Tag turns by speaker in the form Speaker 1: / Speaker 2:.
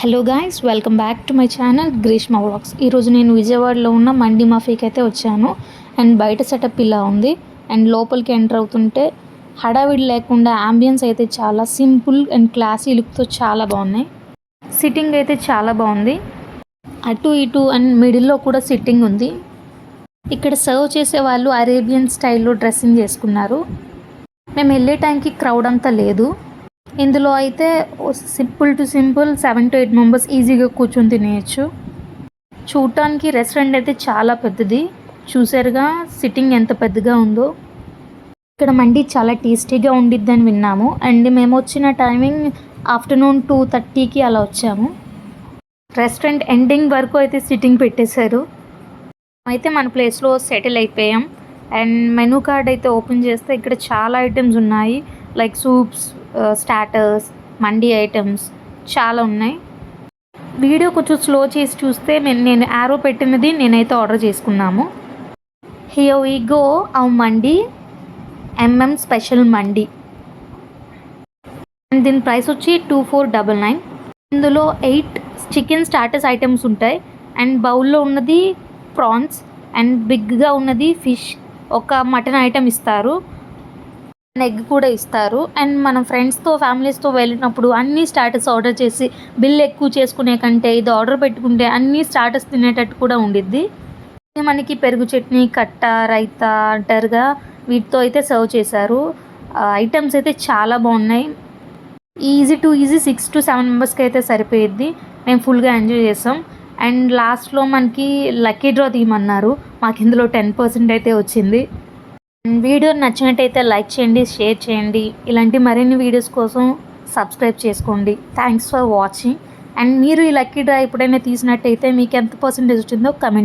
Speaker 1: Hello guys welcome back to my channel Greeshma vlogs ఈరోజు నేను విజయవాడలో ఉన్న మండి మాఫీకి అయితే వచ్చాను. అండ్ బయట సెటప్ ఇలా ఉంది. అండ్ లోపలికి ఎంటర్ అవుతుంటే హడావిడి లేకుండా అంబియన్స్ అయితే చాలా సింపుల్ అండ్ క్లాసీ లుక్తో చాలా బాగున్నాయి. సిట్టింగ్ అయితే చాలా బాగుంది. అటు ఇటు అండ్ మిడిల్లో కూడా సిట్టింగ్ ఉంది. ఇక్కడ సర్వ్ చేసే వాళ్ళు అరేబియన్ స్టైల్లో డ్రెస్సింగ్ చేసుకున్నారు. మేము వెళ్ళే టైంకి క్రౌడ్ అంతా లేదు. ఇందులో అయితే simple to simple seven to eight members ఈజీగా కూర్చొని తినేయచ్చు. చూడటానికి రెస్టారెంట్ అయితే చాలా పెద్దది. చూసారుగా సిట్టింగ్ ఎంత పెద్దగా ఉందో. ఇక్కడ మండి చాలా టేస్టీగా ఉండిద్దని విన్నాము. అండ్ మేము వచ్చిన టైమింగ్ ఆఫ్టర్నూన్ టూ థర్టీకి అలా వచ్చాము. రెస్టారెంట్ ఎండింగ్ వరకు అయితే సిట్టింగ్ పెట్టేశారు. అయితే మన ప్లేస్లో సెటిల్ అయిపోయాం. అండ్ మెనూ కార్డ్ అయితే ఓపెన్ చేస్తే ఇక్కడ చాలా ఐటమ్స్ ఉన్నాయి. Like soups starters mandi items చాలా ఉన్నాయి. వీడియో కొంచెం స్లో చేసి చూస్తే నేను నేను యారో పెట్టినది నేనైతే ఆర్డర్ చేసుకున్నాము. Here we go of mandi MM special mandi. And దీని ప్రైస్ వచ్చి టూ ఫోర్ డబల్ నైన్ ఇందులో ఎయిట్ చికెన్ స్టార్టర్స్ ఐటమ్స్ ఉంటాయి. అండ్ బౌల్లో ఉన్నది ప్రాన్స్ అండ్ బిగ్గా ఉన్నది ఫిష్ ఒక మటన్ ఐటమ్ ఇస్తారు. ఎగ్ కూడా ఇస్తారు. అండ్ మనం ఫ్రెండ్స్తో ఫ్యామిలీస్తో వెళ్ళినప్పుడు అన్ని స్టార్టర్స్ ఆర్డర్ చేసి బిల్ ఎక్కువ చేసుకునే కంటే ఇది ఆర్డర్ పెట్టుకుంటే అన్ని స్టార్టర్స్ తినేటట్టు కూడా ఉండిద్ది. మనకి పెరుగు చట్నీ కట్ట రైతా అంటారుగా వీటితో అయితే సర్వ్ చేశారు. ఐటమ్స్ అయితే చాలా బాగున్నాయి. Easy to easy six to seven మెంబర్స్కి అయితే సరిపోయిద్ది. మేము ఫుల్గా ఎంజాయ్ చేసాం. అండ్ లాస్ట్లో మనకి లక్కీ డ్రా తీయమన్నారు. మాకు ఇందులో టెన్ పర్సెంట్ అయితే వచ్చింది. వీడియో నచ్చినట్టయితే లైక్ చేయండి షేర్ చేయండి. ఇలాంటి మరిన్ని వీడియోస్ కోసం సబ్స్క్రైబ్ చేసుకోండి. థ్యాంక్స్ ఫర్ వాచింగ్ అండ్ మీరు ఈ లక్కీ డ్రా ఎప్పుడైనా తీసినట్టయితే మీకు ఎంత పర్సెంటేజ్ వచ్చిందో కమెంట్